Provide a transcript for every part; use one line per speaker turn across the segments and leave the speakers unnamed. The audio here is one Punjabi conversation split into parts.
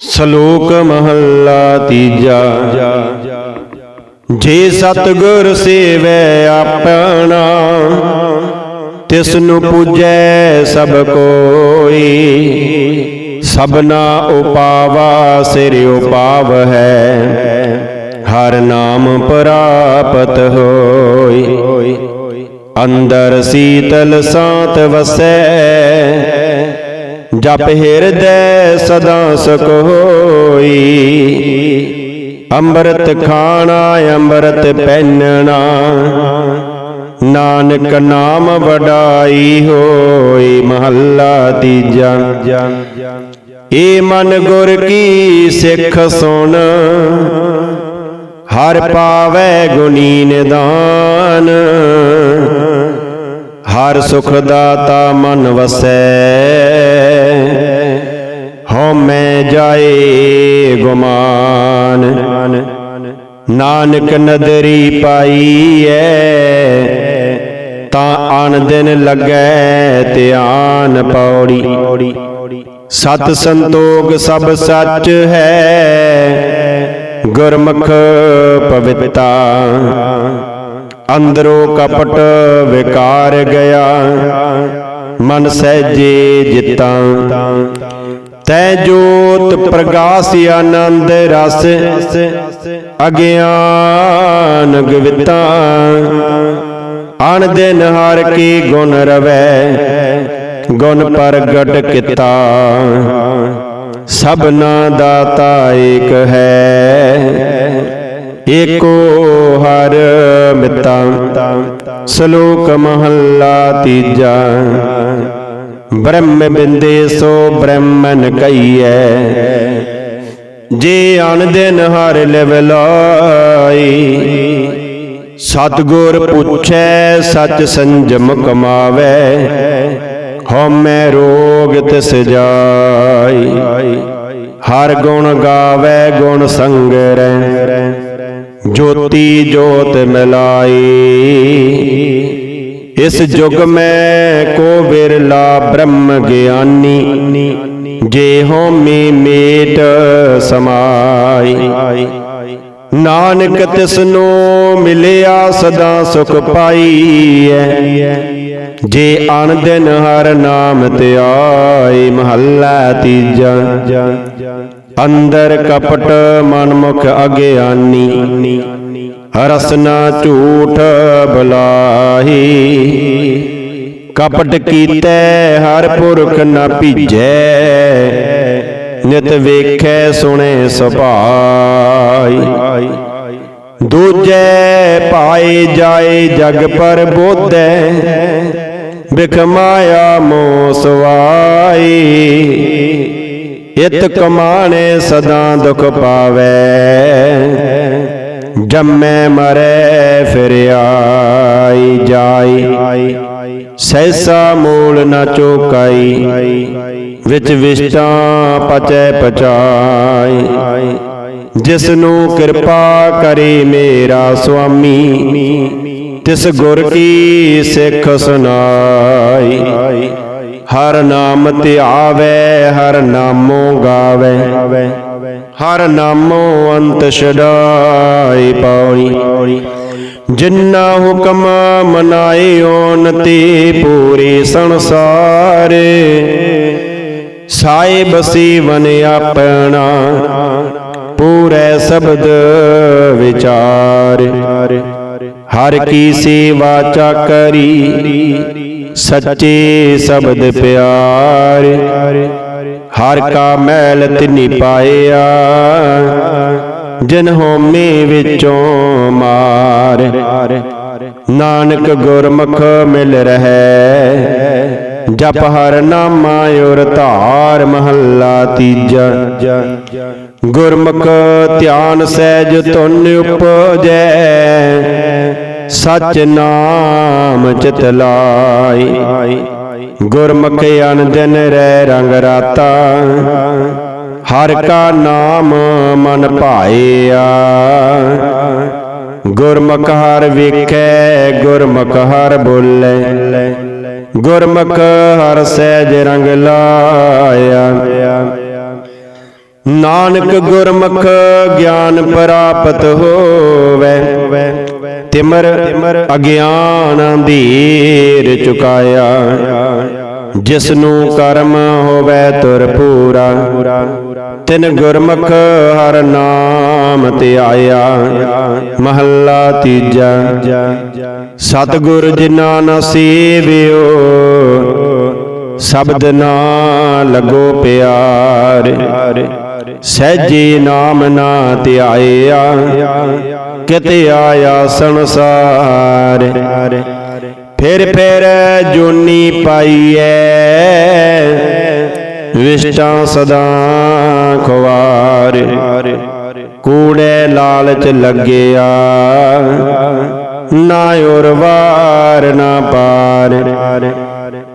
ਸ਼ਲੋਕ ਮਹੱਲਾ ਤੀਜਾ। ਜੇ ਸਤਗੁਰ ਸੇਵੈ ਆਪਣਾ ਤਿਸ ਨੂੰ ਪੂਜੈ ਸਭ ਕੋਈ। ਸਭਨਾ ਉਪਾਵਾ ਸਿਰ ਉਪਾਵ ਹੈ, ਹਰ ਨਾਮ ਪ੍ਰਾਪਤ ਹੋਈ। ਅੰਦਰ ਸੀਤਲ ਸਾਤ ਵਸੈ ਜਪ ਹਿਰਦੈ ਸਦਾ ਸੁਖ ਅੰਮ੍ਰਿਤ ਖਾਣਾ, ਅੰਮ੍ਰਿਤ ਪੈਨਣਾ ਨਾਨਕ ਨਾਮ ਵਡਾਈ ਹੋਈ, ਮਹੱਲਾ ਤੀਜਾ। ਏ ਮਨ ਗੁਰ ਕੀ ਸਿੱਖ ਸੁਣ, ਹਰ ਪਾਵੈ ਗੁਣੀ ਨਿਦਾਨ। ਹਰ ਸੁਖ ਦਾਤਾ ਮਨ ਵਸੈ। ਹਉ ਜਾਏ ਗੁਮਾਨ। ਨਾਨਕ ਨਦਰੀ ਪਾਈਐ, ਤਾਂ ਅਨ ਦਿਨ ਲੱਗੈ ਧਿਆਨ ਪੌੜੀ। ਸਤ ਸੰਤੋਖ ਸਭ ਸੱਚ ਹੈ, ਗੁਰਮੁਖ ਪਵਿੱਤਾ। ਅੰਦਰੋਂ ਕਪਟ ਵਿਕਾਰ ਗਿਆ। ਮਨ ਸਹਿਜੇ ਜਿਤਾ। ਤੈ ਜੋਤ ਪ੍ਰਗਾਸ ਆਨੰਦ ਰਸ। ਅਗਿਆਨ ਗਵਿਤਾ। ਅਨ ਦਿਨ ਹਰ ਕੀ ਗੁਣ ਰਵੈ। ਗੁਣ ਪ੍ਰਗਟ ਕੀਤਾ। ਸਭਨਾ ਦਾਤਾ ਏਕ ਹੈ। ਏਕੋ ਹਰ ਮਿਤਾ, ਸ਼ਲੋਕ ਮਹੱਲਾ ਤੀਜਾ। ਬ੍ਰਹਮ ਬਿੰਦੇ ਸੋ ਬ੍ਰਹਮਨ ਕਈਐ ਜੇ ਅਨ ਦਿਨ ਹਰ ਲਿਵ ਲਾਈ, ਸਤਗੁਰ ਪੁੱਛੈ ਸਚ ਸੰਜਮ ਕਮਾਵੇ। ਹਉਮੈ ਰੋਗ ਤਿਸ ਜਾਈ, ਹਰ ਗੁਣ ਗਾਵੇ ਗੁਣ ਸੰਗ ਸੰਗਰੈ ਜੋਤੀ ਜੋਤ ਮਿਲਾਈ ਇਸ ਜੁਗ ਮੈਂ ਕੋ ਬਿਰਲਾ ਬ੍ਰਹਮ ਗਿਆਨੀ। ਜੇ ਹੋਮੀ ਮੇਟ ਸਮਾਈ। ਨਾਨਕ ਤਿਸਨੂੰ ਮਿਲਿਆ ਸਦਾ ਸੁਖ ਪਾਈਐ। ਜੇ ਅਨ ਦਿਨ ਹਰ ਨਾਮ ਧਿਆਈ ਮਹੱਲਾ ਤੀਜਾ। ਅੰਦਰ ਕਪਟ ਮਨਮੁਖ ਅਗਿਆਨੀ ਰਸਨਾ ਝੂਠ ਬੁਲਾਹੀ। ਕਪਟ ਕੀਤੈ ਹਰ ਪੁਰਖ ਨਾ ਭੀਜੈ। ਨਿਤ ਵੇਖੈ ਸੁਣੇ ਸੁਭਾਈ। ਦੂਜੈ ਪਾਏ ਜਾਏ ਜਗ ਪਰ ਬੋਧੈ। ਬਿਖ ਮਾਇਆ ਮੋ ਇਤ ਕਮਾਣੇ ਸਦਾ ਦੁਖ ਪਾਵੇ। ਜੰਮੈ ਮਰੈ ਫਿਰ ਆਈ ਜਾਈ। ਸੈਸਾ ਮੂਲ ਨਾ ਚੋਕਾਈ। ਵਿੱਚ ਵਿਸ਼ਟਾ ਪਚੈ ਪਚਾਈ। ਜਿਸ ਨੂੰ ਕਿਰਪਾ ਕਰੇ ਮੇਰਾ ਸੁਆਮੀ। ਤਿਸ ਗੁਰ ਕੀ ਸਿੱਖ ਸੁਨਾਈ। ਹਰ ਨਾਮ ਧਿਆਵੇ ਹਰ ਨਾਮੋ ਗਾਵੇ। ਹਰ ਨਾਮੋ ਅੰਤ ਛਡਾਈ ਪੌੜੀ ਜਿੰਨਾ ਹੁਕਮ ਮਨਾਏ ਓਨ ਤੇ ਪੂਰੇ ਸੰਸਾਰ। ਸਾਹਿਬ ਸੀਵਨ ਆਪਣਾ, ਪੂਰੇ ਸ਼ਬਦ ਵਿਚਾਰ। ਹਰ ਕੀ ਸੇਵਾ ਚਾਕਰੀ ਸੱਚੇ ਸ਼ਬਦ ਪਿਆਰ, ਹਰ ਕਾ ਮੈਲ ਤਿਨੀ ਪਾਇਆ ਜਿਨ ਹੋਮੇ ਵਿੱਚੋਂ ਮਾਰ। ਨਾਨਕ ਗੁਰਮੁਖ ਮਿਲ ਰਹੈ, ਜਪ ਹਰ ਨਾਮਾ ਔਰ ਧਾਰ ਮਹੱਲਾ ਤੀਜਾ। ਗੁਰਮੁਖ ਧਿਆਨ ਸਹਿਜ ਤੁਨ ਉਪਜੈ ਸਚ ਨਾਮ ਚਿਤ ਲਾਈ। ਗੁਰਮੁਖ ਅਨ ਦਿਨ ਰਹਿ ਰੰਗ ਰਾਤਾ। ਹਰ ਕਾ ਨਾਮ ਮਨ ਭਾਇਆ। ਗੁਰਮੁਖ ਹਰ ਵੇਖੈ, ਗੁਰਮੁਖ ਹਰ ਬੋਲੇ। ਗੁਰਮੁਖ ਹਰ ਸਹਿਜ ਰੰਗ ਲਾਇਆ। ਨਾਨਕ ਗੁਰਮੁਖ ਗਿਆਨ ਪ੍ਰਾਪਤ ਹੋਵੇ। ਤਿਮਰ ਅਗਿਆਨ ਅੰਧੇਰ ਚੁਕਾਇਆ। ਜਿਸ ਨੂੰ ਕਰਮ ਹੋਵੇ ਤੁਰ ਪੂਰਾ। ਤਿਨ ਗੁਰਮੁਖ ਹਰ ਨਾਮ ਧਿਆਇਆ ਮਹੱਲਾ ਤੀਜਾ। ਸਤਿਗੁਰ ਜਿਨਾ ਨ ਸੇਵਿਓ ਸ਼ਬਦ ਨਾ ਲਗੋ ਪਿਆਰ। ਸਹਿਜੇ ਨਾਮ ਨਾ ਧਿਆਇਆ, ਕਿਤੇ ਆਇਆ ਸੰਸਾਰ। ਫਿਰ ਫਿਰ ਜੋਨੀ ਪਾਈਐ, ਵਿਸ਼ਟਾਂ ਸਦਾ ਖਵਾਰ ਕੂੜੇ ਲਾਲਚ ਲੱਗਿਆ, ਨਾ ਉਰਵਾਰ, ਨਾ ਪਾਰ।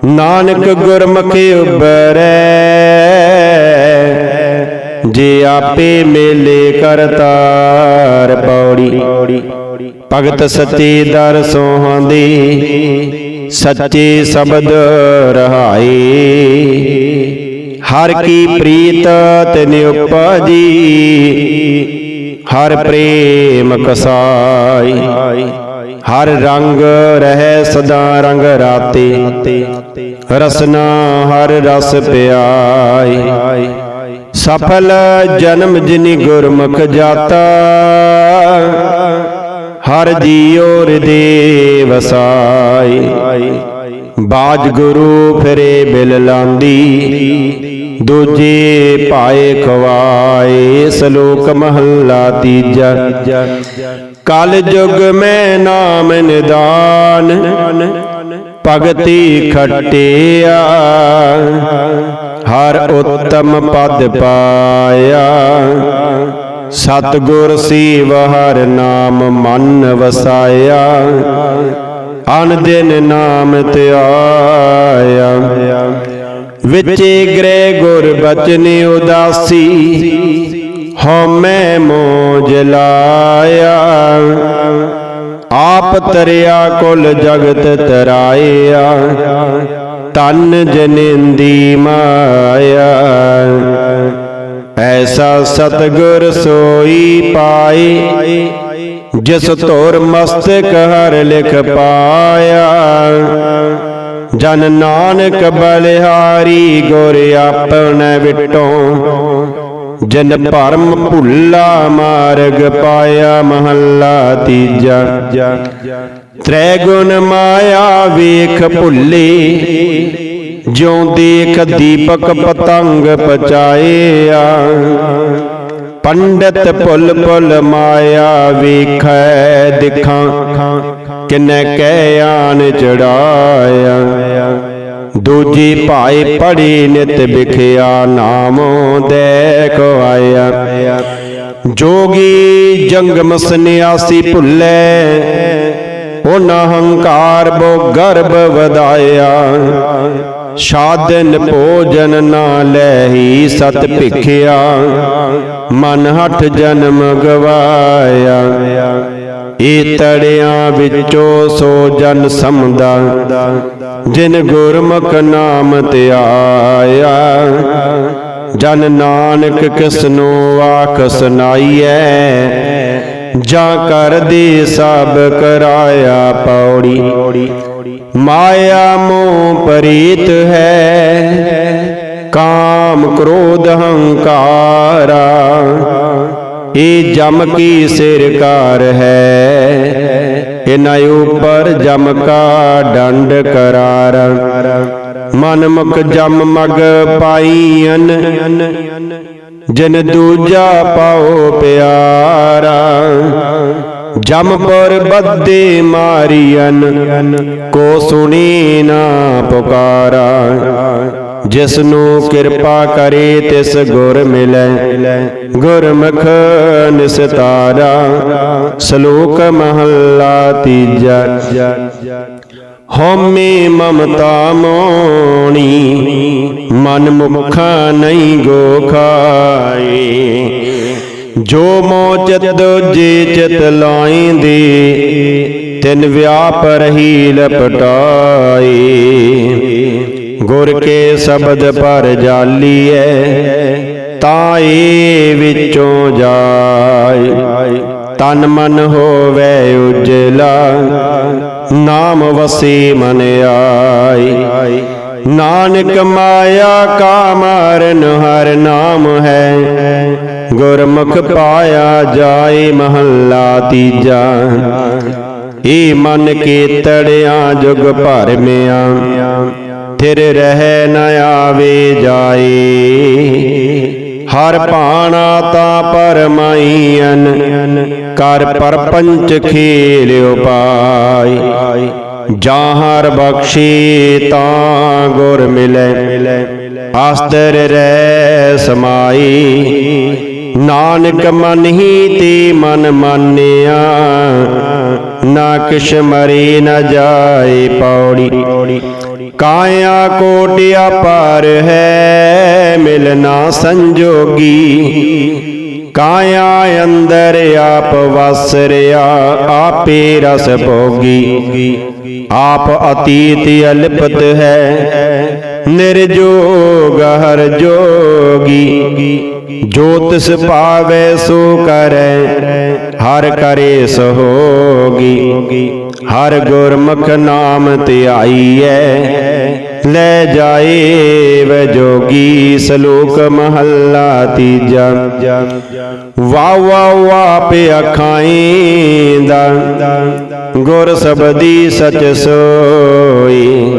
ਨਾਨਕ ਗੁਰਮੁਖੀ ਉਬਰੈ ਜੇ ਆਪੇ ਮੇਲੇ ਕਰਤਾਰ ਪੌੜੀ, ਭਗਤ ਸੱਚੇ ਦਰ ਸੋਹਾਂਦੀ ਸੱਚੇ ਸ਼ਬਦ ਰਹਾਏ। ਹਰ ਕੀ ਪ੍ਰੀਤ ਤਿਨ ਉਪਜੀ ਹਰ ਪ੍ਰੇਮ ਕਸਾਈ। ਹਰ ਰੰਗ ਰਹਿ ਸਦਾ ਰੰਗ ਰਾਤੇ, ਰਸਨਾ ਹਰ ਰਸ ਪਿਆਈ ਸਫਲ ਜਨਮ ਜਿਨੀ ਗੁਰਮੁਖ ਜਾਤਾ, ਹਰ ਜੀਉ ਹਿਰਦੇ ਵਸਾਈ ਬਾਜ ਗੁਰੂ ਫਿਰੇ ਬਿਲ ਲਾਂਦੀ, ਦੂਜੇ ਪਾਏ ਖਵਾਏ ਸ਼ਲੋਕ ਮਹੱਲਾ ਤੀਜਾ। ਕਲ ਯੁਗ ਮੈਂ ਨਾਮ ਨਿਦਾਨ, ਭਗਤੀ ਖਟਿਆ। ਹਰ ਉਤਮ ਪਦ ਪਾਇਆ। ਸਤਗੁਰ ਸੀਵ ਹਰ ਨਾਮ ਮਨ ਵਸਾਇਆ। ਅਨ ਦਿਨ ਨਾਮ ਧਿਆਇਆ। ਵਿਚੇ ਗ੍ਰਹਿ ਗੁਰ ਬਚਨ ਉਦਾਸੀ। ਹਉਮੈ ਮੋਜ ਲਾਇਆ। ਆਪ ਤਰਿਆ ਕੁਲ ਜਗਤ ਤਰਾਇਆ। ਤਨ ਜਨਿੰਦੀ ਮਾਇਆ। ਐਸਾ ਸਤਗੁਰ ਸੋਈ ਪਾਏ, ਜਿਸ ਤੋਰ ਮਸਤਕ ਹਰ ਲਿਖ ਪਾਇਆ। ਜਨ ਨਾਨਕ ਬਲਿਹਾਰੀ ਗੁਰ ਆਪਣ ਵਿਟੋ, ਜਨ ਭਰਮ ਭੁੱਲਾ ਮਾਰਗ ਪਾਇਆ ਮਹੱਲਾ ਤੀਜਾ। ਤ੍ਰੈ ਗੁਣ ਮਾਇਆ ਵੇਖ ਭੁੱਲੇ, ਜਿਉ ਦੇਖ ਦੀਪਕ ਪਤੰਗ ਪਚਾਇਆ। ਪੰਡਤ ਭੁੱਲ ਭੁੱਲ ਮਾਇਆ ਵੇਖੈ ਦਿਖਾਂ, ਕਿਨੈ ਕਹਿ ਆਨ ਚੜਾਇਆ। ਦੂਜੀ ਭਾਈ ਪੜੀ ਨਿਤ ਵਿਖਿਆ ਨਾਮੋ ਦੇਖ ਆਇਆ ਜੋਗੀ ਜੰਗਮ ਸੰਨਿਆਸੀ ਭੁੱਲੇ ਉਹਨਾਂ ਹੰਕਾਰ ਬੋ ਗਰਭ ਵਧਾਇਆ। ਸਾਧਨ ਭੋਜਨ ਨਾ ਲੈਹੀ ਸਤ ਭਿਖਿਆ। ਮਨ ਹਠ ਜਨਮ ਗਵਾਇਆ। ਏ ਤੜਿਆਂ ਵਿੱਚੋਂ ਸੋ ਜਨ ਸਮਦਾ। ਜਿਨ ਗੁਰਮੁਖ ਨਾਮ ਧਿਆਇਆ ਜਨ ਨਾਨਕ ਕਿਸਨੋ ਆਖ ਸੁਨਾਈਐ ਜਾਂ ਕਰਦੀ ਸਭ ਕਰਾਇਆ ਪੌੜੀ। ਮਾਇਆ ਮੋਹ ਪਰੀਤ ਹੈ, ਕਾਮ ਕ੍ਰੋਧ ਹੰਕਾਰਾ। ਇਹ ਜਮ ਕੀ ਸਿਰਕਾਰ ਹੈ ਇਨਾ ਉਪਰ ਜਮ ਕਾ ਡੰਡ ਕਰਾਰ। ਮਨ ਮੁਖ ਜਮ ਮਗ ਪਾਈਨ ਜਨ ਦੂਜਾ ਪਾਓ ਪਿਆਰਾ ਜਮਪੁਰ ਬੱਦੇ ਮਾਰੀਨ ਕੋ ਸੁਣੀ ਨਾ ਪੁਕਾਰਾ। ਜਿਸ ਨੂੰ ਕਿਰਪਾ ਕਰੇ, ਤਿਸ ਗੁਰ ਮਿਲੈ। ਗੁਰਮੁਖ ਨਿਸਤਾਰਾ, ਸ਼ਲੋਕ ਮਹੱਲਾ ਤੀਜਾ। ਹਉਮੈ ਮਮਤਾ ਮੋਣੀ, ਮਨ ਮੁਖਾ ਨਹੀਂ ਗੋ ਖਾਏ ਜੋ ਮੋ ਚਿਤ ਜੇ ਚਿਤ ਲਾਇਂਦੇ, ਤਿਨ ਵਿਆਪ ਰਹੀ ਲਪਟਾਏ। ਗੁਰ ਕੇ ਸ਼ਬਦ ਪਰ ਜਾਲੀਐ ਤਾਏ ਵਿੱਚੋਂ ਜਾਏ। ਤਨ ਮਨ ਹੋਵੇ ਉਜਲਾ ਨਾਮ ਵਸੀ ਮਨ ਆਈ ਨਾਨਕ ਮਾਇਆ ਕਾ ਮਾਰਨ ਹਰ ਨਾਮ ਹੈ। ਗੁਰਮੁਖ ਪਾਇਆ ਜਾਏ ਮਹੱਲਾ ਤੀਜਾ। ਏ ਮਨ ਕੇ ਤੜਿਆ ਜੁਗ ਭਰਮਿਆ ਥਿਰ ਰਹਿ ਨ ਆਵੇ ਜਾਏ। ਹਰ ਭਾਣਾ ਤਾ ਪਰਮਾਈਨ ਕਰ ਪਰਪੰਚ ਖੇਲਿਓ ਜਾਂ ਹਰ ਬਖਸ਼ੀ ਤਾਂ ਗੁਰ ਮਿਲੇ। ਆਸਤਰ ਰਹਿ ਸਮਾਈ ਨਾਨਕ ਮਨ ਹੀ ਤੇ ਮਨ ਮਾਨਿਆ। ਨਾ ਕਿਛ ਮਰੇ ਨਾ ਜਾਏ ਪੌੜੀ। ਕਾਇਆ ਕੋਟਿਆ ਪਰ ਹੈ ਮਿਲਣਾ ਸੰਜੋਗੀ। ਕਾਇਆ ਅੰਦਰ ਆਪ ਵਸ ਰਿਆ ਆਪੇ ਰਸ ਭੋਗੀ। ਆਪ ਅਤੀਤ ਅਲਪਤ ਹੈ, ਨਿਰਜੋਗ ਹਰ ਜੋਗੀ। ਜੋ ਤਿਸ ਪਾਵੇ ਸੋ ਕਰੈ ਹਰ ਕਰੇ ਸੋਗੀ ਹਰ ਗੁਰਮੁਖ ਨਾਮ ਧਿਆਈਐ ਲੈ ਜਾਏ ਵ ਜੋਗੀ ਸਲੋਕ ਮਹੱਲਾ ਤੀਜਾ। ਵਾ ਵਾ ਵਾ ਪੇ ਅਖਾਈਂਦਾ ਗੁਰ ਸਬਦੀ ਸਚ ਸੋਈ।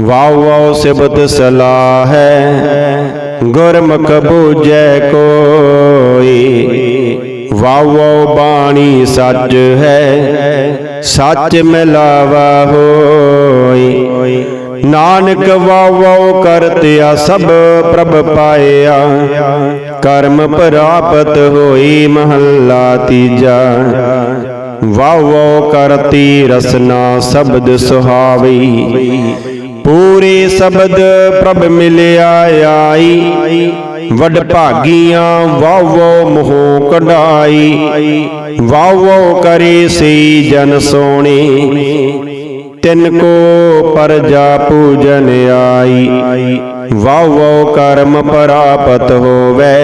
ਵਾਉ ਵਾਉ ਸਿਬਤ ਸਲਾਹ। ਹੈ ਗੁਰਮੁਖ ਬੂਝੈ ਕੋਈ। ਵਾਵੋ ਬਾਣੀ ਸੱਚ ਹੈ, ਸੱਚ ਮਿਲਾਵਾ ਹੋਈ। ਨਾਨਕ ਵਾਵੋ ਕਰਤਿਆ, ਸਭ ਪ੍ਰਭ ਪਾਇਆ। ਕਰਮ ਪ੍ਰਾਪਤ ਹੋਈ ਮਹੱਲਾ ਤੀਜਾ। ਵਾਉ ਕਰਤੀ ਰਸਨਾ, ਸ਼ਬਦ ਸੁਹਾਵੀ ਪੂਰੇ ਸ਼ਬਦ ਪ੍ਰਭ ਮਿਲਿਆ, ਆਈ। ਵਡ ਭਾਗੀਆਂ ਵਾਉ ਵਾਉ ਮੋਹ ਕਢਾਈ ਵਾਉ ਵਾਉ ਕਰੇ ਸੀ ਜਨ ਸੋਣੀ। ਤਿਨ ਕੋ ਪਰਜਾ ਪੂਜਨ ਆਈ ਵਾਉ ਵਾਉ ਕਰਮ ਪ੍ਰਾਪਤ ਹੋਵੇ।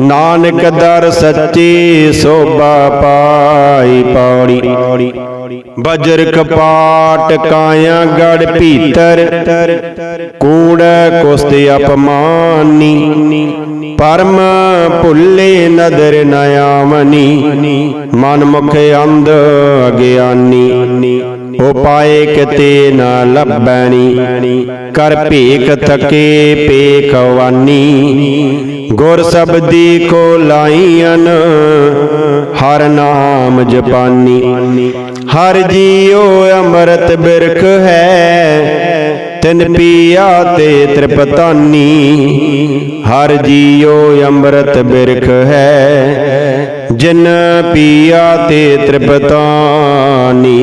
ਨਾਨਕ ਦਰ ਸੱਚੀ ਸੋਭਾ ਪਾਈ ਪੌੜੀ ਬਜਰ ਕਪਾਟ ਕਾਇਆ ਗੜ ਭੀਤਰ, ਕੂੜ ਕੁਸਤ ਅਪਮਾਨੀ। ਪਰਮ ਭੁੱਲੇ ਨਦਰ ਨ ਆਵਨੀ, ਮਨ ਮੁਖ ਅੰਧ ਅਗਿਆਨੀ। ਉਪਾਏ ਕਿਤੇ ਨਾ ਲੱਭਣੀ, ਕਰ ਭੇਖ ਥਕੇ ਪੇਖਵਾਨੀ ਗੁਰ ਸਬਦੀ ਕੋ ਲਾਈਆਂ ਹਰ ਨਾਮ ਜਪਾਨੀ। ਹਰ ਜੀਉ ਅੰਮ੍ਰਿਤ ਬਿਰਖ ਹੈ, ਤਿਨ ਪੀਆ ਤੇ ਤ੍ਰਿਪਤਾਨੀ। ਹਰ ਜੀਉ ਅੰਮ੍ਰਿਤ ਬਿਰਖ ਹੈ, ਜਿਨ ਪੀਆ ਤੇ ਤ੍ਰਿਪਤਾਨੀ।